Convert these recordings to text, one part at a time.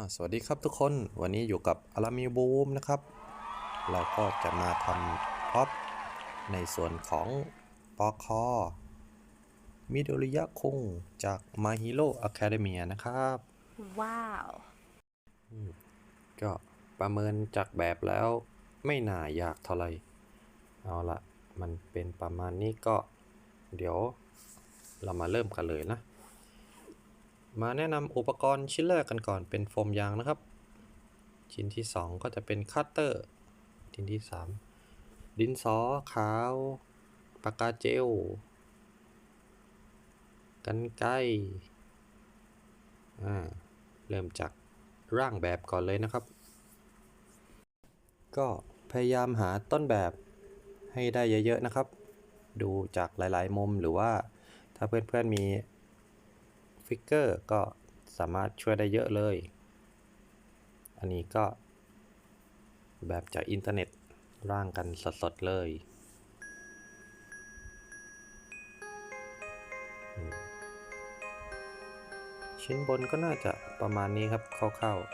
อ่าสวัสดีครับทุกคนวันนี้อยู่กับอารามิบูมนะครับ เราก็จะมาทำพ็อปในส่วนของปอคอมิโดริยะคุงจาก My Hero Academia นะครับ ว้าว ก็ประเมินจากแบบแล้วไม่น่ายากเท่าไหร่เอาละมันเป็นประมาณนี้ก็ เดี๋ยวเรามาเริ่มกันเลยนะ มาแนะนำอุปกรณ์ชิ้นแรกกันก่อนเป็นโฟมยางนะครับ ชิ้นที่ 2 ก็จะเป็นคัตเตอร์ ชิ้นที่ 3 ดินสอขาวปากกาเจลกันไกอ่าเริ่มจากร่างแบบก่อนเลยนะครับ ก็พยายามหาต้นแบบให้ได้เยอะๆนะครับ ดูจากหลายๆมุมหรือว่าถ้าเพื่อนๆมี ฟิกเกอร์ก็สามารถช่วยได้เยอะเลย อันนี้ก็ แบบจากอินเทอร์เน็ตร่างกันสดๆเลย ชิ้นบนก็น่าจะประมาณนี้ครับคร่าวๆ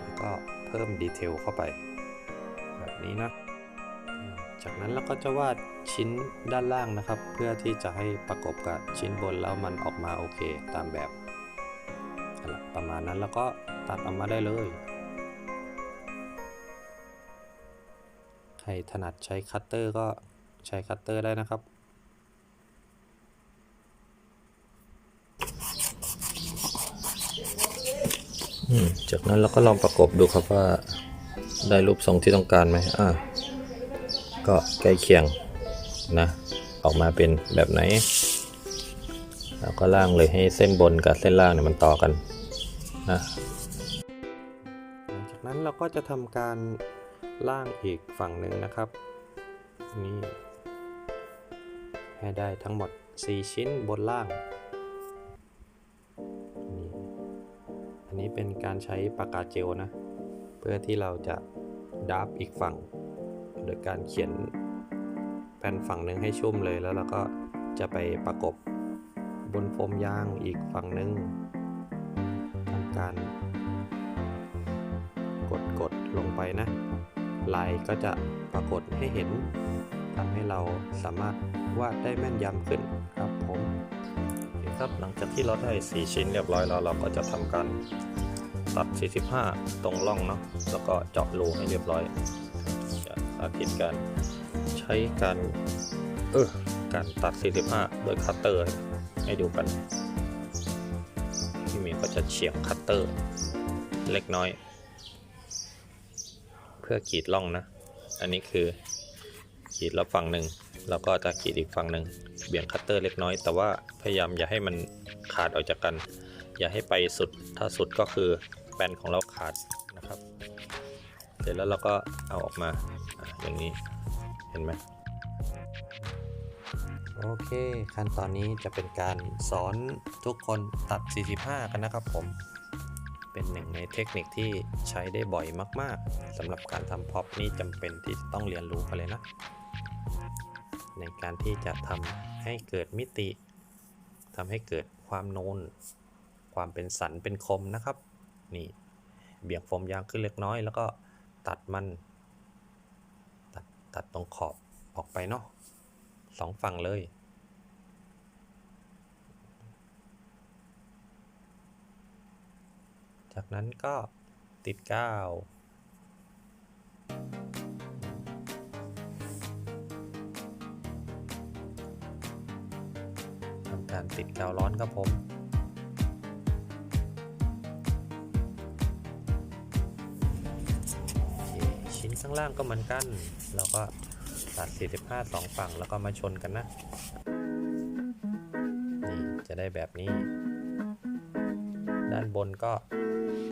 แล้วก็เพิ่มดีเทลเข้าไป แบบนี้นะ จากนั้นเราก็จะวาดชิ้นด้านล่างนะครับ เพื่อที่จะให้ประกบกับชิ้นบนแล้วมันออกมาโอเคตามแบบประมาณนั้นแล้วก็ตัดออกมาได้เลย ใครถนัดใช้คัตเตอร์ก็ใช้คัตเตอร์ได้นะครับจากนั้นเราก็ลองประกบดูครับว่าได้รูปทรงที่ต้องการไหมอ่า ก็ใกล้เคียงนะ ออกมาเป็นแบบไหนเราก็ล่างเลยให้เส้นบนกับเส้นล่างเนี่ยมันต่อกันนะหลังจากนั้นเราก็จะทำการล่างอีกฝั่งหนึ่งนะครับนี่ให้ได้ทั้งหมด 4 ชิ้นบนล่างนี่อันนี้เป็นการใช้ปากกาเจลนะ เพื่อที่เราจะดับอีกฝั่ง โดยการเขียนแผ่นฝั่งหนึ่งให้ชุ่มเลยแล้วเราก็จะไปประกบบนโฟมยางอีกฝั่งหนึ่งทำการ กดกดลงไปนะลายก็จะปรากฏให้เห็นทำให้เราสามารถวาดได้แม่นยำขึ้นครับผมครับหลังจากที่เราได้ 4 ชิ้นเรียบร้อยแล้วเราก็จะทำการตัด 45 ตรงร่องเนาะแล้วก็เจาะรูให้เรียบร้อยาธิตการใช้การเออการตัด 45 โดยคัตเตอร์ให้ดูกัน พี่เมย์ก็จะเฉียงคัตเตอร์ เล็กน้อย เพื่อกรีดร่องนะ อันนี้คือกรีดแล้วฝั่งหนึ่งแล้วก็จะกรีดอีกฝั่งหนึ่งเบี่ยงคัตเตอร์เล็กน้อย แต่ว่าพยายามอย่าให้มันขาดออกจากกัน อย่าให้ไปสุดถ้าสุดก็คือแปนของเราขาดนะครับ เสร็จแล้วเราก็เอาออกมาออย่างนี้เห็นไหมโอเค ขั้นตอนนี้จะเป็นการสอนทุกคนตัด 45 กันนะครับผม เป็นหนึ่งในเทคนิคที่ใช้ได้บ่อยมาก ๆสำหรับการทำพ็อปนี่จำเป็นที่จะต้องเรียนรู้กันเลยนะ ในการที่จะทำให้เกิดมิติทำให้เกิดความโนนความเป็นสันเป็นคมนะครับ นี่ เบี่ยงโฟมยางขึ้นเล็กน้อยแล้วก็ ตัดมันตัดตัดตรงขอบออกไปเนาะสองฝั่งเลย จากนั้นก็ติดก้าวทำการติดกาวร้อนครับผม ข้างล่างก็เหมือนกัน เราก็ตัด 45สองฝั่งแล้วก็มาชนกันนะ นี่จะได้แบบนี้ ด้านบนก็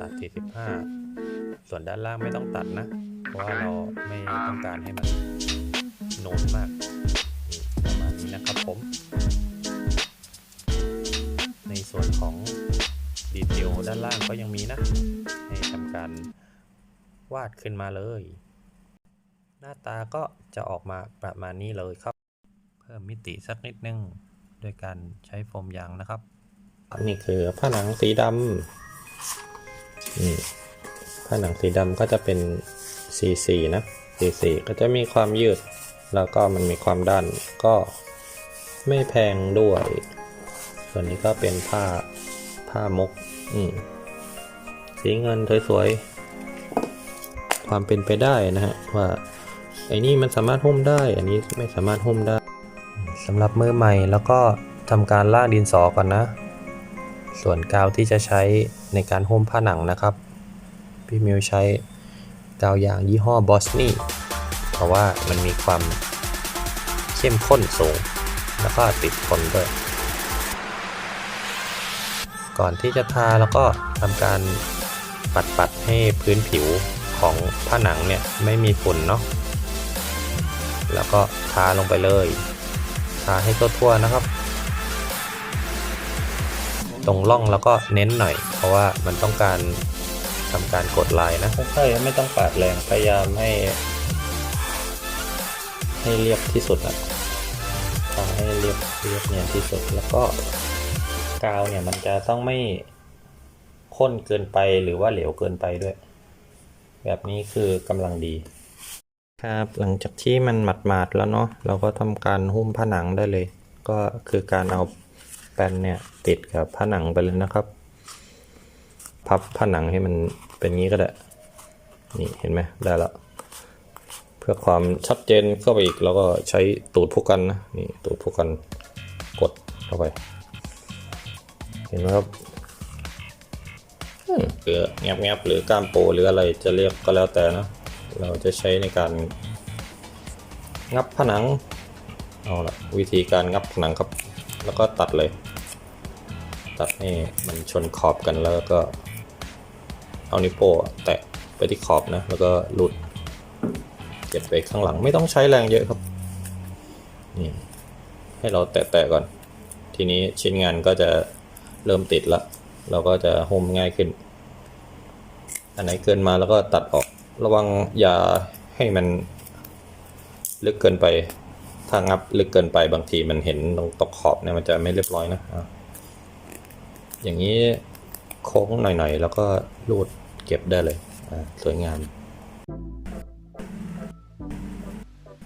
ตัด 45 ส่วนด้านล่างไม่ต้องตัดนะ เพราะว่าเราไม่ต้องการให้มันโน้นมากประมาณนี้นะครับผม ในส่วนของดีเทลด้านล่างก็ยังมีนะ ให้ทำการวาดขึ้นมาเลย หน้าตาก็จะออกมาประมาณนี้เลยครับ เพิ่มมิติสักนิดนึงด้วยการใช้โฟมยางนะครับ นี่คือผ้าหนังสีดำนี่ผ้าหนังสีดำก็จะเป็นสีสีนะสีสีก็จะมีความยืด แล้วก็มันมีความด้านก็ไม่แพงด้วย ส่วนนี้ก็เป็นผ้าผ้ามกอืมสีเงินสวยๆ ความเป็นไปได้นะฮะว่า ไอ้นี่มันสามารถหุ้มได้ อันนี้ไม่สามารถหุ้มได้สำหรับมือใหม่แล้วก็ทำการล่างดินสอก่อนนะ ส่วนกาวที่จะใช้ในการหุ้มผ้าหนังนะครับ พี่มิวใช้กาวยางยี่ห้อบอสนี่เพราะว่ามันมีความเข้มข้นสูง แล้วก็ติดทนด้วย ก่อนที่จะทาแล้วก็ทำการปัดปัดๆให้พื้นผิวของผ้าหนังเนี่ยไม่มีฝุ่นเนาะ แล้วก็ทาลงไปเลยทาให้ทั่วๆนะครับ ตรงร่องแล้วก็เน้นหน่อย เพราะว่ามันต้องการทำการกดลายนะค่อยๆไม่ต้องปาดแรงพยายามให้ ให้เรียบที่สุดอะทำให้เรียบเรียบเนียนที่สุดแล้วก็กาวเนี่ยมันจะต้องไม่ข้นเกินไปหรือว่าเหลวเกินไปด้วย แบบนี้คือกำลังดี ครับหลังจากที่มันหมาดๆแล้วเนาะเราก็ทำการหุ้มผนังได้เลย ก็คือการเอาแป้นเนี่ยติดกับผนังไปเลยนะครับ พับผนังให้มันเป็นงี้ก็ได้นี่เห็นไหมได้แล้วเพื่อความชัดเจนเข้าไปอีกเราก็ใช้ตูดผู้กันนะนี่ตูดผู้กันกดเข้าไป เห็นไหมครับหรือแงบๆหรือก้ามโปหรืออะไรจะเรียกก็แล้วแต่นะ เราจะใช้ในการงับผนัง เอาละวิธีการงับผนังครับ แล้วก็ตัดเลย ตัดให้มันชนขอบกันแล้วก็ เอานิ้วโป้แตะไปที่ขอบนะ แล้วก็หลุด เก็บไปข้างหลังไม่ต้องใช้แรงเยอะครับ นี่ ให้เราแตะๆก่อน ทีนี้ชิ้นงานก็จะเริ่มติดละ เราก็จะหุ้มง่ายขึ้น อันไหนเกินมาแล้วก็ตัดออก ระวังอย่าให้มันลึกเกินไป ถ้างับลึกเกินไปบางทีมันเห็นตรงตกขอบเนี่ยมันจะไม่เรียบร้อยนะอย่างนี้โค้งหน่อยๆ แล้วก็รูดเก็บได้เลยสวยงาม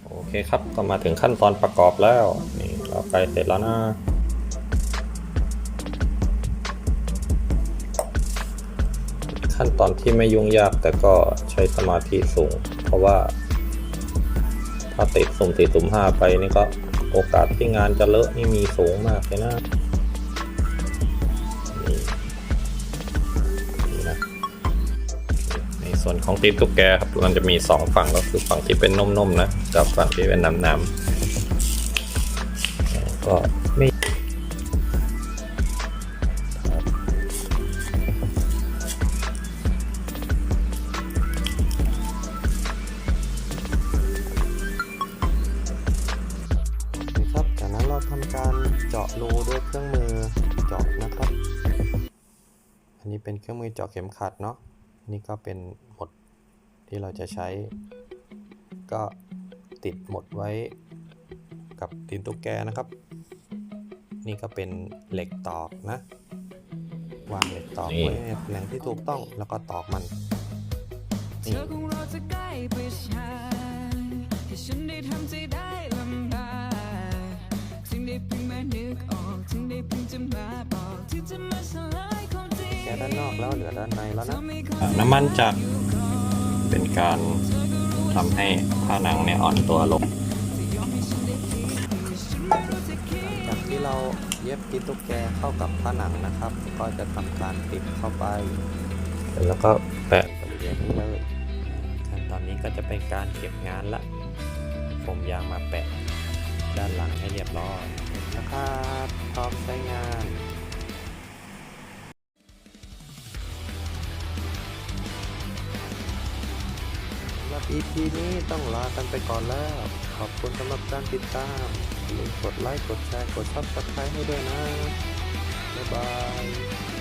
โอเคครับก็มาถึงขั้นตอนประกอบแล้ว นี่เราใกล้เสร็จแล้วนะ ขั้นตอนที่ไม่ยุ่งยากแต่ก็ใช้สมาธิสูง เพราะว่าถ้าติดสุ่มสี่สุ่มห้าไปนี่ก็โอกาสที่งานจะเลอะนี่มีสูงมากเลยนะนี่นะในส่วนของตีนตุ๊กแกครับมันจะมีสองฝั่งก็คือฝั่งที่เป็นนุ่มๆนะกับฝั่งที่เป็นน้ำๆก็ เป็นเครื่องมือเจาะเข็มขัดเนาะนี่ก็เป็นหมดที่เราจะใช้ ก็ติดหมดไว้กับตีนตุ๊กแกนะครับ นี่ก็เป็นเหล็กตอกนะ วางเหล็กตอกไว้ในตำแหน่งที่ถูกต้องแล้วก็ตอกมันเธอคงรอจะใกล้ไปชายให้ฉัน เหลือด้านในแล้วนะทำให้เขาน้ำมันจักรเป็นการทำให้ผ้าหนังเนี่ยอ่อนตัวลงจากที่เราเย็บติดตุ๊กแกเข้ากับผ้าหนังนะครับ ก็จะทำการติดเข้าไป แล้วก็แปะบริเวณนี้เลยขั้นตอนนี้ก็จะเป็นการเก็บงานละ ผมยางมาแปะด้านหลังให้เรียบร้อยนะครับพร้อมใช้งาน EP นี้ต้องลากันไปก่อนแล้ว ขอบคุณสำหรับการติดตามอย่าลืมกดไลค์ กดแชร์ กด Subscribe ให้ด้วยนะ บ๊ายบาย